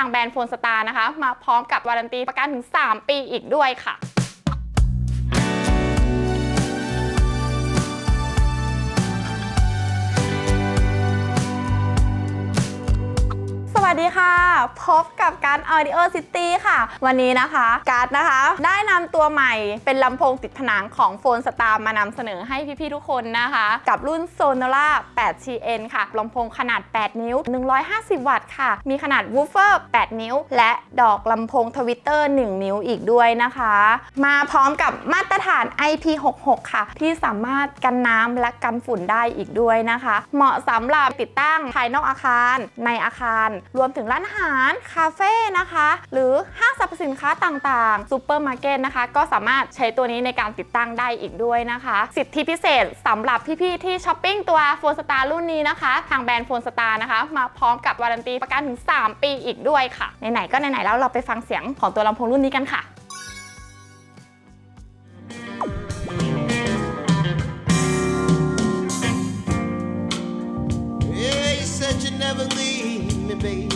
ทางแบรนด์โฟนสตาร์นะคะ มาพร้อมกับวารันตีประกันถึง 3 ปีอีกด้วยค่ะ ดีค่ะ พบกับการ Audio City ค่ะ วันนี้นะคะการ์ดนะคะ ได้นำตัวใหม่เป็นลำโพงติดผนังของโฟนสตาร์มานำเสนอให้พี่ ๆ ทุกคนนะคะ กับรุ่น Sonora 8 CN ค่ะลำโพงขนาด 8 นิ้ว 150 วัตต์ค่ะ มีขนาดวูฟเฟอร์ 8 นิ้ว และดอกลำโพงทวิตเตอร์ 1 นิ้วอีกด้วยนะคะ มาพร้อมกับมาตรฐาน IP66 ค่ะ ที่สามารถกันน้ำและกันฝุ่นได้อีกด้วยนะคะ เหมาะสำหรับติดตั้งภายนอกอาคารในอาคารรวมถึงร้านอาหาร คาเฟ่นะคะ หรือห้างสรรพสินค้าต่างๆซูเปอร์มาร์เก็ตนะคะ ก็สามารถใช้ตัวนี้ในการติดตั้งได้อีกด้วยนะคะ สิทธิพิเศษสำหรับพี่ๆที่ช้อปปิ้งตัวโฟนสตาร์รุ่นนี้นะคะ ทางแบรนด์โฟนสตาร์นะคะ มาพร้อมกับวารันตีประกันถึง 3 ปีอีกด้วยค่ะไหนๆก็ไหนๆแล้วเราไปฟังเสียงของตัวลำโพงรุ่นนี้กันค่ะ Yeah, you said you never leave me, baby.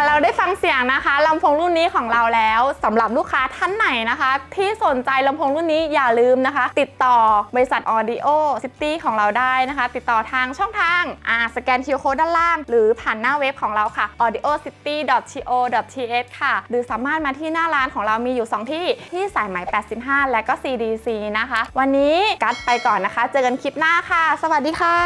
เราได้ฟังเสียงนะคะลำโพงรุ่นนี้ของเราแล้วสำหรับลูกค้าท่านไหนนะคะ ที่สนใจลำโพงรุ่นนี้อย่าลืมนะคะ ติดต่อบริษัท Audio City ของเราได้นะคะ ติดต่อทางช่องทางอ่าสแกน QR Code ด้านล่าง หรือผ่านหน้าเว็บของเราค่ะ audiocity.co.th ค่ะ หรือสามารถมาที่หน้าร้านของเรามีอยู่ 2 ที่ที่สายไหม 85 และก็ CDC นะคะ วันนี้กัดไปก่อนนะคะ เจอกันคลิปหน้าค่ะ สวัสดีค่ะ